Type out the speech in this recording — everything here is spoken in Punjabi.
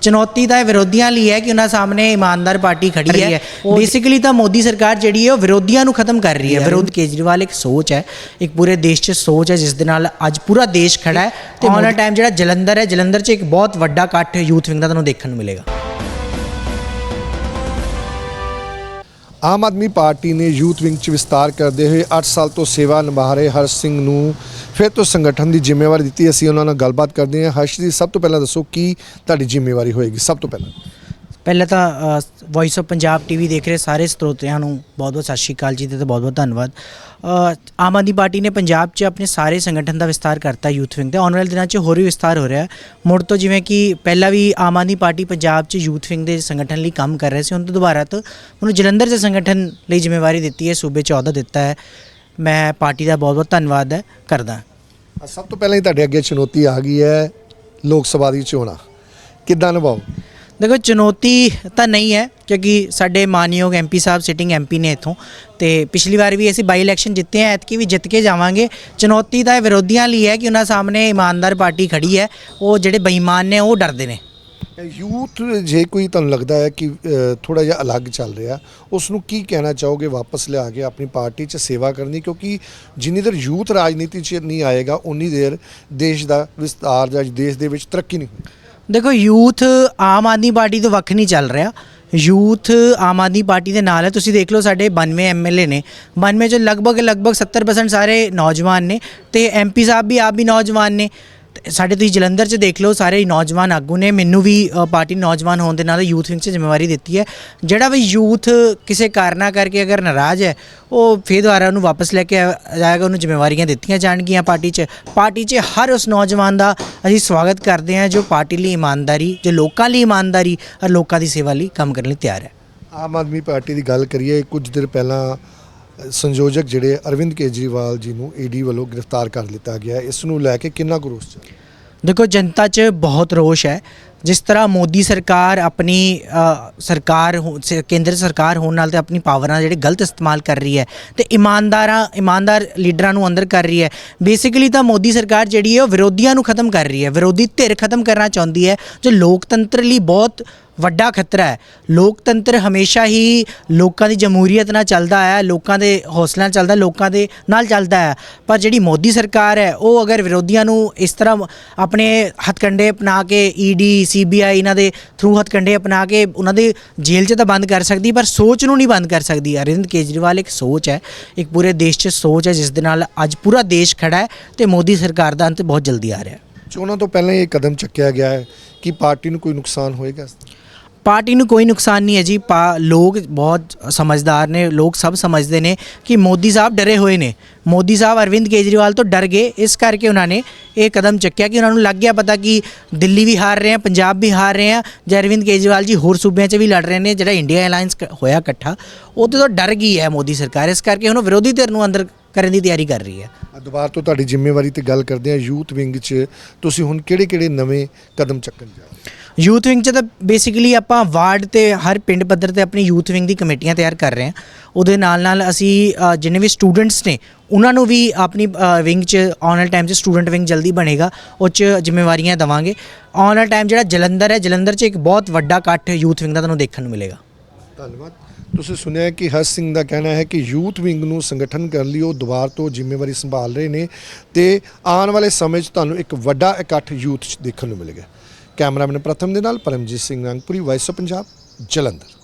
ਚੁਣੌਤੀ ਤਾਂ ਇਹ ਵਿਰੋਧੀਆਂ ਲਈ ਹੈ ਕਿ ਉਹਨਾਂ ਸਾਹਮਣੇ ਇਮਾਨਦਾਰ ਪਾਰਟੀ ਖੜੀ ਹੈ। ਬੇਸਿਕਲੀ ਤਾਂ ਮੋਦੀ ਸਰਕਾਰ ਜਿਹੜੀ ਹੈ ਉਹ ਵਿਰੋਧੀਆਂ ਨੂੰ ਖਤਮ ਕਰ ਰਹੀ ਹੈ। ਵਿਰੋਧ ਕੇਜਰੀਵਾਲ ਇੱਕ ਸੋਚ ਹੈ ਇੱਕ ਪੂਰੇ ਦੇਸ਼ 'ਚ ਸੋਚ ਹੈ ਜਿਸ ਦੇ ਨਾਲ ਅੱਜ ਪੂਰਾ ਦੇਸ਼ ਖੜਾ ਹੈ ਤੇ ਆਉਣ ਵਾਲਾ ਟਾਈਮ ਜਿਹੜਾ ਜਲੰਧਰ ਹੈ ਜਲੰਧਰ 'ਚ ਇੱਕ ਬਹੁਤ ਵੱਡਾ ਇਕੱਠ ਯੂਥ ਵਿੰਗ ਦਾ ਤੁਹਾਨੂੰ ਦੇਖਣ ਨੂੰ ਮਿਲੇਗਾ। ਆਮ ਆਦਮੀ ਪਾਰਟੀ ਨੇ ਯੂਥ ਵਿੰਗ 'ਚ ਵਿਸਤਾਰ ਕਰਦੇ ਹੋਏ 8 ਸਾਲ ਤੋਂ ਸੇਵਾ ਨਿਭਾ ਰਹੇ ਹਰਸ਼ ਸਿੰਘ ਨੂੰ ਫਿਰ ਤੋਂ ਸੰਗਠਨ ਦੀ ਜ਼ਿੰਮੇਵਾਰੀ ਦਿੱਤੀ। ਅਸੀਂ ਉਹਨਾਂ ਨਾਲ ਗੱਲਬਾਤ ਕਰਦੇ ਹਾਂ। ਹਰਸ਼ ਜੀ, ਸਭ ਤੋਂ ਪਹਿਲਾਂ ਦੱਸੋ, ਕੀ ਤੁਹਾਡੀ ਜ਼ਿੰਮੇਵਾਰੀ ਹੋਏਗੀ? ਸਭ ਤੋਂ ਪਹਿਲਾਂ। ਪਹਿਲਾਂ ਤਾਂ ਵੌਇਸ ਆਫ ਪੰਜਾਬ ਟੀਵੀ ਦੇਖ ਰਹੇ ਸਾਰੇ ਸਰੋਤਿਆਂ ਨੂੰ ਬਹੁਤ-ਬਹੁਤ ਸਤਿ ਸ਼੍ਰੀ ਅਕਾਲ ਜੀ, ਤੇ ਬਹੁਤ ਬਹੁਤ ਧੰਨਵਾਦ। ਆਮ ਆਦਮੀ ਪਾਰਟੀ ਨੇ ਪੰਜਾਬ 'ਚ ਆਪਣੇ ਸਾਰੇ ਸੰਗਠਨ ਦਾ ਵਿਸਤਾਰ ਕਰਤਾ ਯੂਥ ਵਿੰਗ ਤੇ ਆਉਣ ਵਾਲੇ ਦਿਨਾਂ 'ਚ ਹੋਰ ਵੀ ਵਿਸਤਾਰ ਹੋ ਰਿਹਾ ਹੈ। ਮੁੜ ਤੋਂ ਜਿਵੇਂ ਕਿ ਪਹਿਲਾਂ ਵੀ ਆਮ ਆਦਮੀ ਪਾਰਟੀ ਪੰਜਾਬ 'ਚ ਯੂਥ ਵਿੰਗ ਦੇ ਸੰਗਠਨ ਲਈ ਕੰਮ ਕਰ ਰਹੇ ਸੀ, ਹੁਣ ਤੋਂ ਦੁਬਾਰਾ ਤੋਂ ਉਹਨੂੰ ਜਲੰਧਰ ਦੇ ਸੰਗਠਨ ਲਈ ਜ਼ਿੰਮੇਵਾਰੀ ਦਿੱਤੀ ਹੈ, ਸੂਬੇ 'ਚ ਅਹੁਦਾ ਦਿੱਤਾ ਹੈ। ਮੈਂ ਪਾਰਟੀ ਦਾ ਬਹੁਤ-ਬਹੁਤ ਧੰਨਵਾਦ ਕਰਦਾ ਸਭ ਤੋਂ ਪਹਿਲਾਂ ਹੀ ਤੁਹਾਡੇ ਅੱਗੇ ਚੁਣੌਤੀ ਆ ਗਈ ਹੈ ਲੋਕ ਸਭਾ ਦੀ ਚੋਣਾਂ। ਕਿੱਦਾਂ ਨਿਭਾਓ? ਦੇਖੋ, ਚੁਣੌਤੀ ਤਾਂ ਨਹੀਂ ਹੈ, ਕਿਉਂਕਿ ਸਾਡੇ ਮਾਨਯੋਗ ਐਮਪੀ ਸਾਹਿਬ ਸਿਟਿੰਗ ਐਮਪੀ ਨੇ ਇੱਥੋਂ। ਤੇ ਪਿਛਲੀ ਵਾਰ ਵੀ ਅਸੀਂ ਬਾਈ ਇਲੈਕਸ਼ਨ ਜਿੱਤੇ ਆ, ਐਤਕੀ ਵੀ ਜਿੱਤ ਕੇ ਜਾਵਾਂਗੇ। ਚੁਣੌਤੀ ਤਾਂ ਵਿਰੋਧੀਆਂ ਲਈ ਹੈ ਕਿ ਉਹਨਾਂ ਸਾਹਮਣੇ ਇਮਾਨਦਾਰ ਪਾਰਟੀ ਖੜੀ ਹੈ। ਉਹ ਜਿਹੜੇ ਬੇਈਮਾਨ ਨੇ, ਉਹ ਡਰਦੇ ਨੇ। ਯੂਥ ਜੇ ਕੋਈ ਤੁਹਾਨੂੰ ਲੱਗਦਾ ਹੈ ਕਿ ਥੋੜਾ ਜਿਹਾ ਅਲੱਗ ਚੱਲ ਰਿਹਾ ਉਸ ਨੂੰ ਕੀ ਕਹਿਣਾ ਚਾਹੋਗੇ ਵਾਪਸ ਲਿਆ ਕੇ ਆਪਣੀ ਪਾਰਟੀ 'ਚ ਸੇਵਾ ਕਰਨੀ? ਕਿਉਂਕਿ ਜਿੰਨੀ ਦੇਰ ਯੂਥ ਰਾਜਨੀਤੀ 'ਚ ਨਹੀਂ ਆਏਗਾ, ਉਨੀ ਦੇਰ ਦੇਸ਼ ਦਾ ਵਿਸਤਾਰ ਜਾਂ ਦੇਸ਼ ਦੇ ਵਿੱਚ ਤਰੱਕੀ ਨਹੀਂ ਹੋਈ ਦੇਖੋ, ਯੂਥ ਆਮ ਆਦਮੀ ਪਾਰਟੀ ਤੋਂ ਵੱਖ ਨਹੀਂ ਚੱਲ ਰਿਹਾ। ਯੂਥ ਆਮ ਆਦਮੀ ਪਾਰਟੀ ਦੇ ਨਾਲ ਹੈ। ਤੁਸੀਂ ਦੇਖ ਲਓ, ਸਾਡੇ 92 ਐਮਐਲਏ ਨੇ। 92 ਚੋਂ ਲਗਭਗ ਲਗਭਗ 70% ਸਾਰੇ ਨੌਜਵਾਨ ਨੇ ਤੇ ਐਮਪੀ ਸਾਹਿਬ ਵੀ ਆਪ ਵੀ ਨੌਜਵਾਨ ਨੇ। ਸਾਡੇ ਤੁਸੀਂ ਜਲੰਧਰ 'ਚ ਦੇਖ ਲਓ, ਸਾਰੇ ਨੌਜਵਾਨ ਆਗੂ ਨੇ ਮੈਨੂੰ ਵੀ ਪਾਰਟੀ ਨੌਜਵਾਨ ਹੋਣ ਦੇ ਨਾਲ ਯੂਥ ਵਿੰਗ 'ਚ ਜ਼ਿੰਮੇਵਾਰੀ ਦਿੱਤੀ ਹੈ। ਜਿਹੜਾ ਵੀ ਯੂਥ ਕਿਸੇ ਕਾਰਨਾ ਕਰਕੇ ਅਗਰ ਨਾਰਾਜ਼ ਹੈ, ਉਹ ਫੇਰ ਦੁਬਾਰਾ ਉਹਨੂੰ ਵਾਪਸ ਲੈ ਕੇ ਆ- ਜਾਏਗਾ, ਉਹਨੂੰ ਜ਼ਿੰਮੇਵਾਰੀਆਂ ਦਿੱਤੀਆਂ ਜਾਣਗੀਆਂ ਪਾਰਟੀ 'ਚ। ਪਾਰਟੀ 'ਚ ਹਰ ਉਸ ਨੌਜਵਾਨ ਦਾ ਅਸੀਂ ਸਵਾਗਤ ਕਰਦੇ ਹਾਂ, ਜੋ ਪਾਰਟੀ ਲਈ ਇਮਾਨਦਾਰੀ, ਜੋ ਲੋਕਾਂ ਲਈ ਇਮਾਨਦਾਰੀ ਔਰ ਲੋਕਾਂ ਦੀ ਸੇਵਾ ਲਈ ਕੰਮ ਕਰਨ ਲਈ ਤਿਆਰ ਹੈ। ਆਮ ਆਦਮੀ ਪਾਰਟੀ ਦੀ ਗੱਲ ਕਰੀਏ, ਕੁਝ ਦਿਨ ਪਹਿਲਾਂ ਸੰਯੋਜਕ ਜਿਹੜੇ ਅਰਵਿੰਦ ਕੇਜਰੀਵਾਲ ਜੀ ਨੂੰ ਈਡੀ ਵੱਲੋਂ ਗ੍ਰਿਫਤਾਰ ਕਰ ਲਿੱਤਾ ਗਿਆ ਇਸ ਨੂੰ ਲੈ ਕੇ ਕਿੰਨਾ ਕੁ ਰੋਸ ਚੱਲ ਰਿਹਾ? ਦੇਖੋ, ਜਨਤਾ 'ਚ ਬਹੁਤ ਰੋਸ਼ ਹੈ ਜਿਸ ਤਰ੍ਹਾਂ ਮੋਦੀ ਸਰਕਾਰ ਆਪਣੀ ਸਰਕਾਰ ਹੋ- ਸ- ਕੇਂਦਰ ਸਰਕਾਰ ਹੋਣ ਨਾਲ ਤੇ ਆਪਣੀ ਪਾਵਰਾਂ ਜਿਹੜੇ ਗਲਤ ਇਸਤੇਮਾਲ ਕਰ ਰਹੀ ਹੈ ਤੇ ਇਮਾਨਦਾਰਾਂ, ਇਮਾਨਦਾਰ ਲੀਡਰਾਂ ਨੂੰ ਅੰਦਰ ਕਰ ਰਹੀ ਹੈ, ਬੇਸਿਕਲੀ ਤਾਂ ਮੋਦੀ ਸਰਕਾਰ ਜਿਹੜੀ ਹੈ ਉਹ ਵਿਰੋਧੀਆਂ ਨੂੰ ਖਤਮ ਕਰ ਰਹੀ ਹੈ, ਵਿਰੋਧੀ ਧਿਰ ਖਤਮ ਕਰਨਾ ਚਾਹੁੰਦੀ ਹੈ, ਜੋ ਲੋਕਤੰਤਰ ਲਈ ਬਹੁਤ ਵੱਡਾ ਖਤਰਾ ਹੈ, ਲੋਕਤੰਤਰ ਹਮੇਸ਼ਾ ਹੀ ਲੋਕਾਂ ਦੀ ਜਮਹੂਰੀਅਤ ਨਾਲ ਚੱਲਦਾ ਆਇਆ ਲੋਕਾਂ ਦੇ ਹੌਸਲਿਆਂ ਨਾਲ ਚੱਲਦਾ, ਲੋਕਾਂ ਦੇ ਨਾਲ ਚੱਲਦਾ ਹੈ, ਪਰ ਜਿਹੜੀ ਮੋਦੀ ਸਰਕਾਰ ਹੈ, ਉਹ ਅਗਰ ਵਿਰੋਧੀਆਂ ਨੂੰ ਇਸ ਤਰ੍ਹਾਂ ਆਪਣੇ ਹੱਥਕੰਡੇ ਅਪਣਾ ਕੇ ਈਡੀ ਸੀਬੀਆਈ ਇਹਨਾਂ ਦੇ ਥਰੂ ਹੱਥਕੰਡੇ ਅਪਣਾ ਕੇ ਉਹਨਾਂ ਦੇ ਜੇਲ੍ਹ 'ਚ ਤਾਂ ਬੰਦ ਕਰ ਸਕਦੀ, ਪਰ ਸੋਚ ਨੂੰ ਨਹੀਂ ਬੰਦ ਕਰ ਸਕਦੀ। ਅਰਵਿੰਦ ਕੇਜਰੀਵਾਲ ਇੱਕ ਸੋਚ ਹੈ, ਇੱਕ ਪੂਰੇ ਦੇਸ਼ 'ਚ ਸੋਚ ਹੈ, ਜਿਸ ਦੇ ਨਾਲ ਅੱਜ ਪੂਰਾ ਦੇਸ਼ ਖੜਾ ਹੈ ਤੇ ਮੋਦੀ ਸਰਕਾਰ ਦਾ ਅੰਤ ਬਹੁਤ ਜਲਦੀ ਆ ਰਿਹਾ ਹੈ। ਚੋਣਾਂ ਤੋਂ ਪਹਿਲਾਂ ਇਹ ਕਦਮ ਚੱਕਿਆ ਗਿਆ ਹੈ ਕਿ ਪਾਰਟੀ ਨੂੰ ਕੋਈ ਨੁਕਸਾਨ ਹੋਏਗਾ? ਪਾਰਟੀ ਨੂੰ ਕੋਈ ਨੁਕਸਾਨ ਨਹੀਂ ਹੈ ਜੀ। ਪਾ ਲੋਕ ਬਹੁਤ ਸਮਝਦਾਰ ਨੇ, ਲੋਕ ਸਭ ਸਮਝਦੇ ਨੇ ਕਿ ਮੋਦੀ ਸਾਹਿਬ ਡਰੇ ਹੋਏ ਨੇ। ਮੋਦੀ ਸਾਹਿਬ ਅਰਵਿੰਦ ਕੇਜਰੀਵਾਲ ਤੋਂ ਡਰ ਗਏ। ਇਸ ਕਰਕੇ ਉਹਨਾਂ ਨੇ ਇਹ ਕਦਮ ਚੱਕਿਆ ਕਿ ਉਹਨਾਂ ਨੂੰ ਲੱਗ ਗਿਆ ਪਤਾ ਕਿ ਦਿੱਲੀ ਵੀ ਹਾਰ ਰਹੇ ਆ, ਪੰਜਾਬ ਵੀ ਹਾਰ ਰਹੇ ਆ ਜੇ ਅਰਵਿੰਦ ਕੇਜਰੀਵਾਲ ਜੀ ਹੋਰ ਸੂਬਿਆਂ 'ਚ ਵੀ ਲੜ ਰਹੇ ਨੇ, ਜਿਹੜਾ ਇੰਡੀਆ ਅਲਾਈਅੰਸ ਹੋਇਆ ਇਕੱਠਾ। ਉਹਦੇ ਤੋਂ ਡਰ ਗਈ ਹੈ ਮੋਦੀ ਸਰਕਾਰ। ਇਸ ਕਰਕੇ ਹੁਣ ਵਿਰੋਧੀ ਧਿਰ ਨੂੰ ਅੰਦਰ ਕਰਨ ਦੀ ਤਿਆਰੀ ਕਰ ਰਹੀ ਹੈ। ਦੁਬਾਰਾ ਤੋਂ ਤੁਹਾਡੀ ਜ਼ਿੰਮੇਵਾਰੀ ਤੇ ਗੱਲ ਕਰਦੇ ਹਾਂ। ਯੂਥ ਵਿੰਗ 'ਚ ਤੁਸੀਂ ਹੁਣ ਕਿਹੜੇ-ਕਿਹੜੇ ਨਵੇਂ ਕਦਮ ਚੱਕਣ ਜਾ ਰਹੇ ਹੋ? ਯੂਥ ਵਿੰਗ 'ਚ ਤਾਂ ਬੇਸਿਕਲੀ ਆਪਾਂ ਵਾਰਡ ਤੇ ਹਰ ਪਿੰਡ ਪੱਧਰ ਤੇ ਆਪਣੀ ਯੂਥ ਵਿੰਗ ਦੀ ਕਮੇਟੀਆਂ ਤਿਆਰ ਕਰ ਰਹੇ ਹਾਂ। ਉਹਦੇ ਨਾਲ ਨਾਲ ਅਸੀਂ ਜਿੰਨੇ ਵੀ ਸਟੂਡੈਂਟਸ ਨੇ, ਉਹਨਾਂ ਨੂੰ ਵੀ ਆਪਣੀ ਵਿੰਗ 'ਚ ਆਉਣ ਵਾਲੇ ਟਾਈਮ 'ਚ ਸਟੂਡੈਂਟ ਵਿੰਗ ਜਲਦੀ ਬਣੇਗਾ। ਉਹ 'ਚ ਜ਼ਿੰਮੇਵਾਰੀਆਂ ਦਵਾਂਗੇ। ਆਉਣ ਵਾਲੇ ਟਾਈਮ ਜਿਹੜਾ ਜਲੰਧਰ ਹੈ, ਜਲੰਧਰ 'ਚ ਇੱਕ ਬਹੁਤ ਵੱਡਾ ਇਕੱਠ ਯੂਥ ਵਿੰਗ ਦਾ ਤੁਹਾਨੂੰ ਦੇਖਣ ਨੂੰ ਮਿਲੇਗਾ। ਧੰਨਵਾਦ। ਤੁਸੀਂ ਸੁਣਿਆ ਕਿ ਹਰ ਸਿੰਘ ਦਾ ਕਹਿਣਾ ਹੈ ਕਿ ਯੂਥ ਵਿੰਗ ਨੂੰ ਸੰਗਠਨ ਕਰਨ ਲਈ ਉਹ ਦੁਬਾਰ ਤੋਂ ਜ਼ਿੰਮੇਵਾਰੀ ਸੰਭਾਲ ਰਹੇ ਨੇ ਤੇ ਆਉਣ ਵਾਲੇ ਸਮੇਂ 'ਚ ਤੁਹਾਨੂੰ ਇੱਕ ਵੱਡਾ ਇਕੱਠ ਯੂਥ 'ਚ ਦੇਖਣ ਨੂੰ ਮਿਲੇਗਾ। ਕੈਮਰਾਮੈਨ ਪ੍ਰਥਮ ਦੇ ਨਾਲ ਪਰਮਜੀਤ ਸਿੰਘ ਰੰਗਪੁਰੀ ਵਾਇਸ ਆਫ ਪੰਜਾਬ ਜਲੰਧਰ।